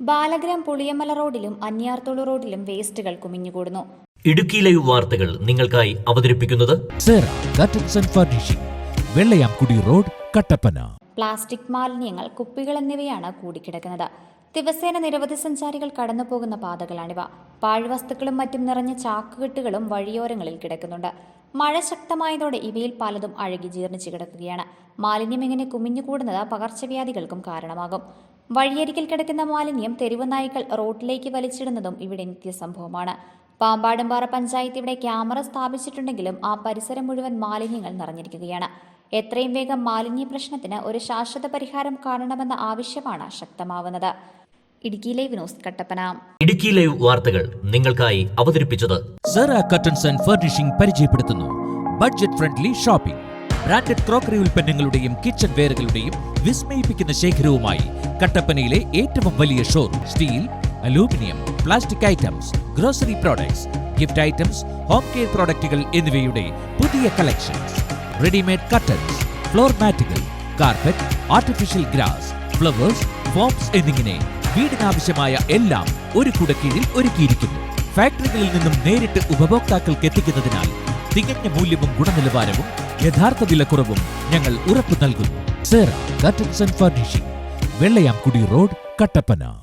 ബാലഗ്രാം പുളിയമല റോഡിലും അന്യാർത്തോളു റോഡിലും വേസ്റ്റുകൾ കുമിഞ്ഞുകൂടുന്നു. ഇടുക്കി ലൈവ് വാർത്തകൾ നിങ്ങൾക്കായി അവതരിപ്പിക്കുന്നത് വെള്ളയാംകുടി റോഡ് കട്ടപ്പന. പ്ലാസ്റ്റിക് മാലിന്യങ്ങൾ കുപ്പികൾ എന്നിവയാണ് കൂടിക്കിടക്കുന്നത്. ദിവസേന നിരവധി സഞ്ചാരികൾ കടന്നുപോകുന്ന പാതകളാണിവ. പാഴ്വസ്തുക്കളും മറ്റും നിറഞ്ഞ ചാക്കുകെട്ടുകളും വഴിയോരങ്ങളിൽ കിടക്കുന്നുണ്ട്. മഴ ശക്തമായതോടെ ഇവയിൽ പലതും അഴുകി ജീർണിച്ചു കിടക്കുകയാണ്. മാലിന്യം ഇങ്ങനെ കുമിഞ്ഞുകൂടുന്നത് പകർച്ചവ്യാധികൾക്കും കാരണമാകും. വഴിയരികിൽ കിടക്കുന്ന മാലിന്യം തെരുവ് നായ്ക്കൾ റോഡിലേക്ക് വലിച്ചിടുന്നതും ഇവിടെ നിത്യസംഭവമാണ് പാമ്പാടുംപാറ പഞ്ചായത്ത് ഇവിടെ ക്യാമറ സ്ഥാപിച്ചിട്ടുണ്ടെങ്കിലും ആ പരിസരം മുഴുവൻ മാലിന്യങ്ങൾ നിറഞ്ഞിരിക്കുകയാണ്. എത്രയും വേഗം മാലിന്യ പ്രശ്നത്തിന് ഒരു ശാശ്വത പരിഹാരം കാണണമെന്ന ആവശ്യമാണ് ശക്തമാവുന്നത്. Idukki live news Kattappana. Idukki live വാർത്തകൾ നിങ്ങൾക്കായി അവതരിപ്പിച്ചത് സെറ കട്ടൻസ് ആൻഡ് ഫർണിഷിംഗ് പരിചയപ്പെടുത്തുന്നു. Budget friendly shopping branded crockery ഉൽപ്പന്നങ്ങളുടെയും കിച്ചൺ വെയറുകളുടെയും വിസ്മയിപ്പിക്കുന്ന ശേഖരവുമായി കട്ടപ്പനയിലെ ഏറ്റവും വലിയ showroom steel aluminium plastic items grocery products gift items home care പ്രോഡക്റ്റുകൾ എന്നിവയുടെ പുതിയ collections readymade curtains floor മാറ്റുകൾ carpet artificial grass flowers foams എന്നിങ്ങനെ വീടിനാവശ്യമായ എല്ലാം ഒരു കുടക്കീഴിൽ ഒരുക്കിയിരിക്കുന്നു. ഫാക്ടറികളിൽ നിന്നും നേരിട്ട് ഉപഭോക്താക്കൾക്ക് എത്തിക്കുന്നതിനാൽ തികഞ്ഞ മൂല്യവും ഗുണനിലവാരവും യഥാർത്ഥ വിലക്കുറവും ഞങ്ങൾ ഉറപ്പു നൽകുന്നു. Sera curtains furnishing Vellayamkudi road Kattappana.